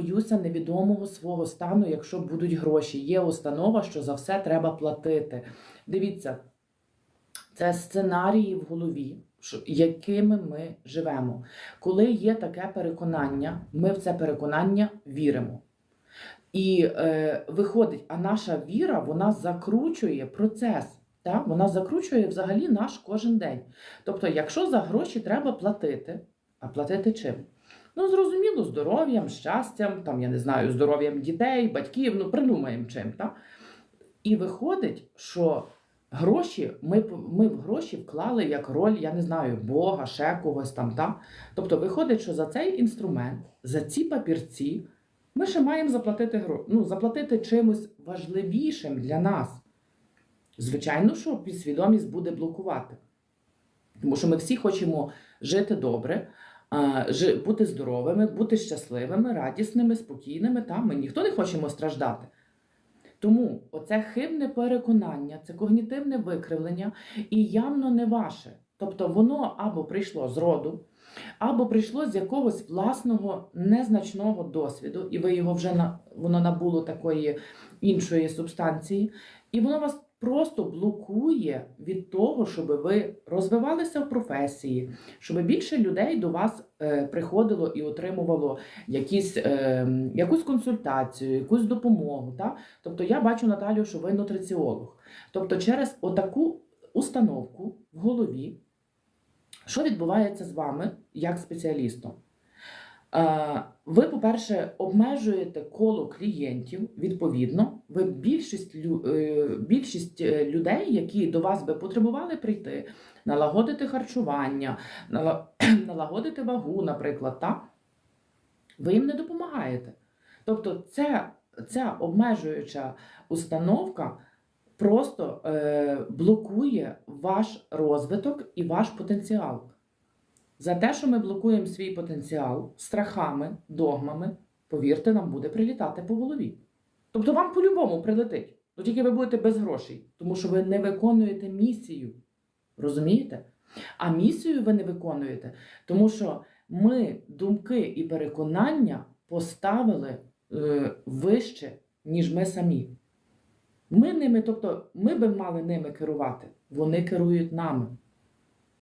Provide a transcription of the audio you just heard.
боюся невідомого свого стану, якщо будуть гроші. Є установа, що за все треба платити. Дивіться, це сценарії в голові, якими ми живемо. Коли є таке переконання, ми в це переконання віримо. І е, виходить, а наша віра вона закручує процес. Так? Вона закручує взагалі наш кожен день. Тобто, якщо за гроші треба платити, а платити чим? Ну, зрозуміло, здоров'ям, щастям, там, я не знаю, здоров'ям дітей, батьків, ну придумаємо чим. Так? І виходить, що гроші, ми, ми в гроші вклали як роль, я не знаю, Бога, ще когось там. Так? Тобто виходить, що за цей інструмент, за ці папірці, ми ще маємо заплатити ну, заплатити чимось важливішим для нас. Звичайно, що підсвідомість буде блокувати. Тому що ми всі хочемо жити добре, бути здоровими, бути щасливими, радісними, спокійними. Та? Ми ніхто не хочемо страждати. Тому оце хибне переконання, це когнітивне викривлення і явно не ваше. Тобто воно або прийшло з роду, або прийшло з якогось власного незначного досвіду, і ви його вже на воно набуло такої іншої субстанції, і воно вас просто блокує від того, щоб ви розвивалися в професії, щоб більше людей до вас е, приходило і отримувало якісь, е, якусь консультацію, якусь допомогу. Та? Тобто я бачу Наталію, що ви нутриціолог. Тобто, через отаку установку в голові, що відбувається з вами як спеціалістом? Е, Ви, по-перше, обмежуєте коло клієнтів, відповідно, ви більшість, е, більшість е, людей, які до вас би потребували прийти, налагодити харчування, налагодити вагу, наприклад, так? ви їм не допомагаєте. Тобто, це, ця обмежуюча установка просто е, блокує ваш розвиток і ваш потенціал. За те, що ми блокуємо свій потенціал страхами, догмами, повірте, нам буде прилітати по голові. Тобто вам по-любому прилетить. Ну тільки ви будете без грошей, тому що ви не виконуєте місію. Розумієте? А місію ви не виконуєте, тому що ми думки і переконання поставили е, вище, ніж ми самі. Ми ними, тобто, ми би мали ними керувати, вони керують нами.